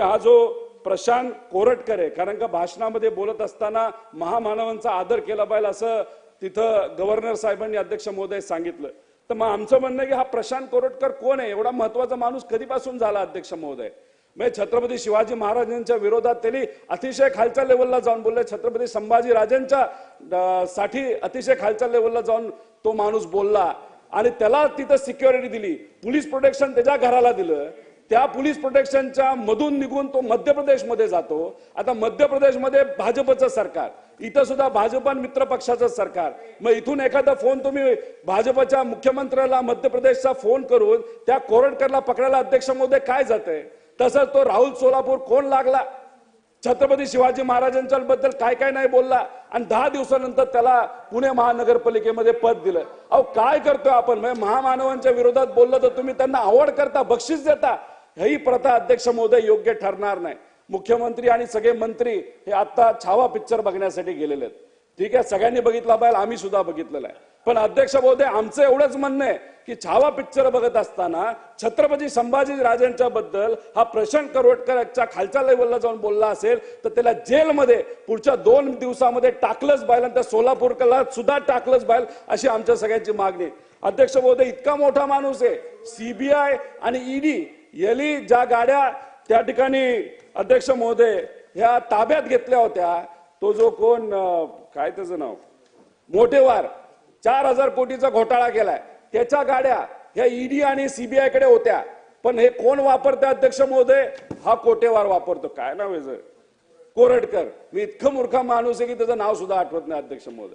हा जो प्रशांत कोरटकर आहे कारण का भाषणामध्ये बोलत असताना महामानवांचा आदर केला पाहिजे असं तिथं गव्हर्नर साहेबांनी अध्यक्ष महोदय सांगितलं. तर मग आमचं म्हणणं आहे की हा प्रशांत कोरटकर कोण आहे? एवढा महत्त्वाचा माणूस कधीपासून झाला अध्यक्ष महोदय? म्हणजे छत्रपती शिवाजी महाराजांच्या विरोधात त्यांनी अतिशय खालच्या लेवलला जाऊन बोलले. छत्रपती संभाजी राजांच्या साठी अतिशय खालच्या लेवलला जाऊन तो माणूस बोलला आणि त्याला तिथं सिक्युरिटी दिली. पोलीस प्रोटेक्शन त्याच्या घराला दिलं. त्या पोलीस प्रोटेक्शनच्या मधून निघून तो मध्य प्रदेशमध्ये जातो. आता मध्य प्रदेशमध्ये भाजपचं सरकार इथं सुद्धा भाजप आणि मित्र पक्षाचं सरकार. मग इथून एखादा फोन तुम्ही भाजपच्या मुख्यमंत्र्याला मध्य प्रदेशचा फोन करून त्या कोरडकरला पकडायला अध्यक्ष महोदय काय जाते तसंच तो राहुल सोलापूर कोण लागला? छत्रपती शिवाजी महाराजांच्या बद्दल काय काय नाही बोलला. आणि दहा दिवसानंतर त्याला पुणे महानगरपालिकेमध्ये पद दिलं. अहो काय करतोय आपण? म्हणजे महामानवांच्या विरोधात बोललं तर तुम्ही त्यांना आवड करता बक्षीस देता. ही प्रथा अध्यक्ष महोदय योग्य ठरणार नाही. मुख्यमंत्री आणि सगळे मंत्री हे आता छावा पिक्चर बघण्यासाठी गेलेले आहेत. ठीक आहे सगळ्यांनी बघितला पाहिजे आम्ही सुद्धा बघितलेला आहे. पण अध्यक्ष महोदय आमचं एवढंच म्हणणं आहे की छावा पिक्चर बघत असताना छत्रपती संभाजी राजांच्या बद्दल हा प्रशांत करोडकरच्या खालच्या लेवलला जाऊन बोलला असेल तर त्याला जेलमध्ये पुढच्या दोन दिवसामध्ये टाकलंच बाहेर आणि त्या सोलापूरला सुद्धा टाकलंच बाहेर अशी आमच्या सगळ्यांची मागणी अध्यक्ष महोदय इतका मोठा माणूस आहे. सीबीआय आणि ईडी यली ज्या गाड्या त्या ठिकाणी अध्यक्ष महोदय ह्या ताब्यात घेतल्या होत्या तो जो कोण काय त्याचं नाव? मोठेवार चार हजार कोटीचा घोटाळा केलाय. त्याच्या गाड्या ह्या ईडी आणि सीबीआयकडे होत्या. पण हे कोण वापरतं अध्यक्ष महोदय? हा कोटेवार वापरतो. काय नाव आहे कोरडकर. कोरटकर मी इतकं मूर्खा माणूस आहे की त्याचं नाव सुद्धा आठवत नाही अध्यक्ष महोदय.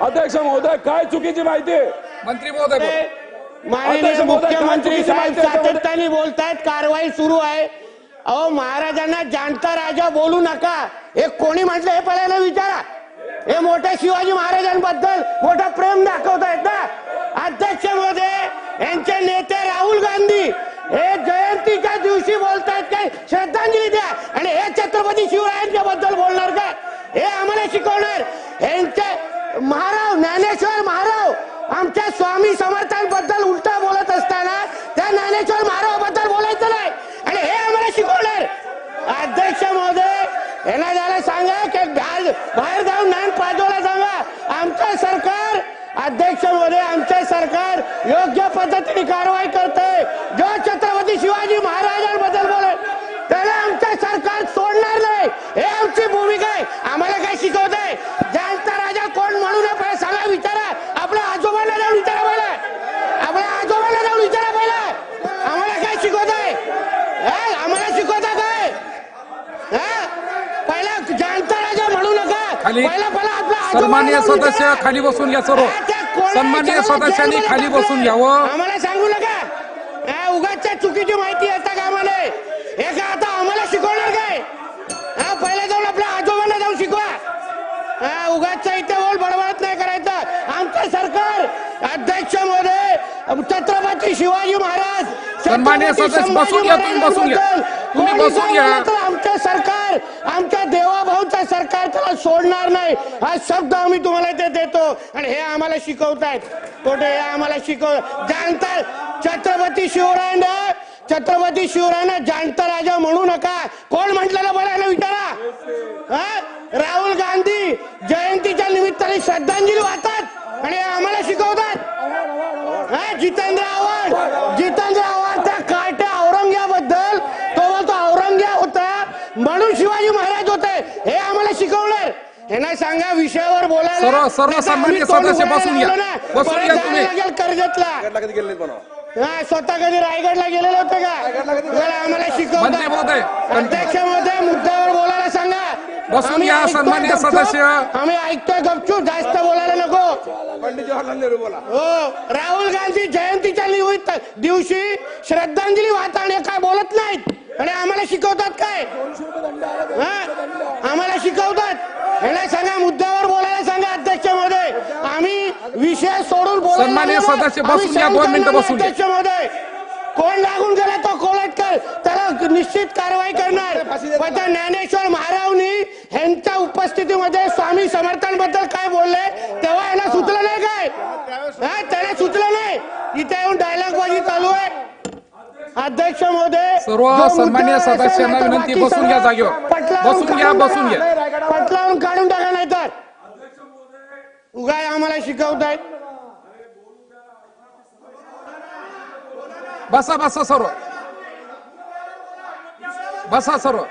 अध्यक्ष महोदय काय चुकीची माहिती आहे? मंत्री महोदय. अध्यक्ष माननीय महोदय, काय मुख्यमंत्री चुकीची साहेब माहिती आहे? त्याच्यामध्ये? सातत्याने बोलतायत कारवाई सुरू आहे. अहो महाराजांना जाणता राजा बोलू नका. हे कोणी म्हटलं हे पहिल्यांदा विचारा. हे मोठ्या शिवाजी महाराजांबद्दल मोठं प्रेम दाखवतायत ना. अध्यक्षमध्ये यांचे नेते राहुल गांधी हे जयंतीच्या दिवशी बोलतायत काय श्रद्धांजली द्या. आणि हे छत्रपती शिवरायांच्या बद्दल बोलणार का हे आम्हाला शिकवणार यांचे महाराव ज्ञानेश्वर महाराव आमच्या स्वामी समर्थांबद्दल उलटा बोलत असताना त्या ज्ञानेश्वर महारावाबद्दल बोलायचं नाही. आणि हे आम्हाला शिकवणार. अध्यक्ष महोदय यांना त्याला सांगा की बाहेर बाहेर जाऊन ज्ञान पाजवायला सांगा. आमचं सरकार अध्यक्ष महोदय आमचे सरकार योग्य पद्धतीने कारवाई करते जो छत्रपती शिवाजी महाराजांबद्दल बोले त्याला आमचं सरकार सोडणार नाही हे आमची भूमिका आहे आम्हाला काय शिकवत आहे जाणता राजा कोण म्हणू नये पहिला सांगा विचारा आपल्या आजोबांना जाऊन विचारा पहिला आपल्या आजोबांना जाऊन विचारा पहिला आम्हाला काय शिकवत आहे हे? आम्हाला शिकवत आहे काय हे? पहिला जाणता राजा म्हणू नका खाली जाऊन सदस्य. खाली बसून घ्या सर्व विचारा, सदस्यांनी खाली. बसून घ्यावं आम्हाला सांगू नका उगाचच्या चुकीची माहिती असता का आम्हाला हे का आता आम्हाला शिकवणार काय हा पहिला जाऊन आपल्या आजोबांना जाऊन शिकवा हा उगाचच्या इथे बोल बडबडत नाही करायचं आमचं सरकार अध्यक्ष महोदय छत्रपती शिवाजी महाराज छत्रपती सदस्य, बसून घ्या, तुम्ही बसून घ्या. तुम्ही बसून घ्या. सांगितलं तर आमचं सरकार आमच्या देवाभाऊचं सरकार त्याला सोडणार नाही. हा शब्द आम्ही तुम्हाला ते देतो. आणि हे आम्हाला शिकवतायत. कुठे हे आम्हाला शिकव जाणता छत्रपती शिवरायांना छत्रपती शिवरायांना जाणता राजा म्हणू नका. कोण म्हटलेलं बोलायला विचारा? हा? राहुल गांधी जयंतीच्या निमित्ताने श्रद्धांजली वाहतात आणि आम्हाला शिकवतात. हा, जितेंद्र आव्हाड जितेंद्र आव्हाड त्या काट्या औरंग्याबद्दल तो बोलतो औरंग्या होता म्हणून शिवाजी महाराज होते हे आम्हाला शिकवणार यांना सांगा विषयावर बोलायला सर्व- सदस्य बसून घ्या. बसून घ्या तुम्ही. कर्जतला. हा स्वतः कधी रायगडला गेलेले होते का? बरं, आम्हाला मंत्री शिकवतात महोदय अध्यक्ष महोदय मुद्द्यावर बोलायला सांगा. बसून आम्ही घ्या, ऐकतोय सन्माननीय गपचूप. सदस्य. आम्ही ऐकतोय गपचूप. जास्त बोलायला नको. पंडित जवाहरलाल नेहरू बोला. हो. राहुल गांधी जयंतीच्या निमित्त दिवशी श्रद्धांजली वाहताना काय बोलत नाहीत? आणि आम्हाला शिकवतात काय? हा? आम्हाला शिकवतात? याला सांगा मुद्द्यावर बोलायला सांगा अध्यक्ष महोदय आम्ही विषय सोडून सन्माननीय. सदस्य, बसून घ्या, दोन मिनिटं बसून घ्या. अध्यक्ष महोदय कोण लागून गेला तो कोलटकर त्याला निश्चित कारवाई करणार पण त्या ज्ञानेश्वर महारावनी ह्यांच्या उपस्थितीमध्ये स्वामी समर्थांबद्दल काय बोलले तेव्हा याला सुचलं नाही काय हा, त्याला सुचलं नाही इथे येऊन डायलॉग बाजी चालू आहे अध्यक्ष महोदय सर्व जो असेल सदस्यांना विनंती, बाकी बसून घ्या सगळं जागेवर. पटलावून बसून घ्या, बसून. घ्या. पटलावून काढून टाका नाही तर उगाय आम्हाला शिकवतायत बसा बसा सर्व बसा सर्व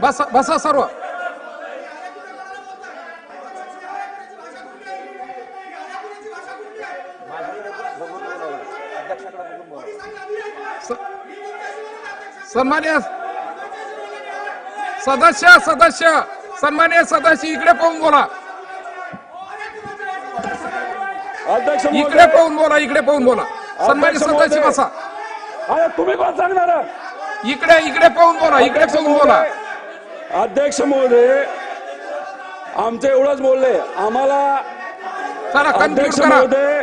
बसा बसा सर्व सन्मान्य सदस्य सदस्य सन्मान्य सदस्य इकडे पाहून बोला. अध्यक्ष इकडे पाहून बोला इकडे पाहून बोला. सन्मान्य सदस्य. बसा. अरे तुम्ही कोण सांगणार? इकडे इकडे पाहून बोला इकडे पाहून बोला. अध्यक्ष महोदय आमचं एवढंच बोलले. आम्हाला अध्यक्ष करा. महोदय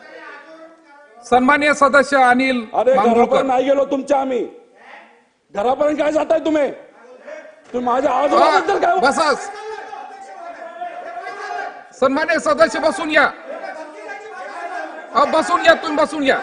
सन्मान्य सदस्य अनिल अरे घरापर्यंत नाही गेलो तुमच्या आम्ही. घरापर्यंत काय जाताय तुम्ही? तुम्ही माझ्या आजोबाबद्दल काय बसा. सन्मान्य सदस्य बसून घ्या अहो, बसून घ्या तुम्ही बसून घ्या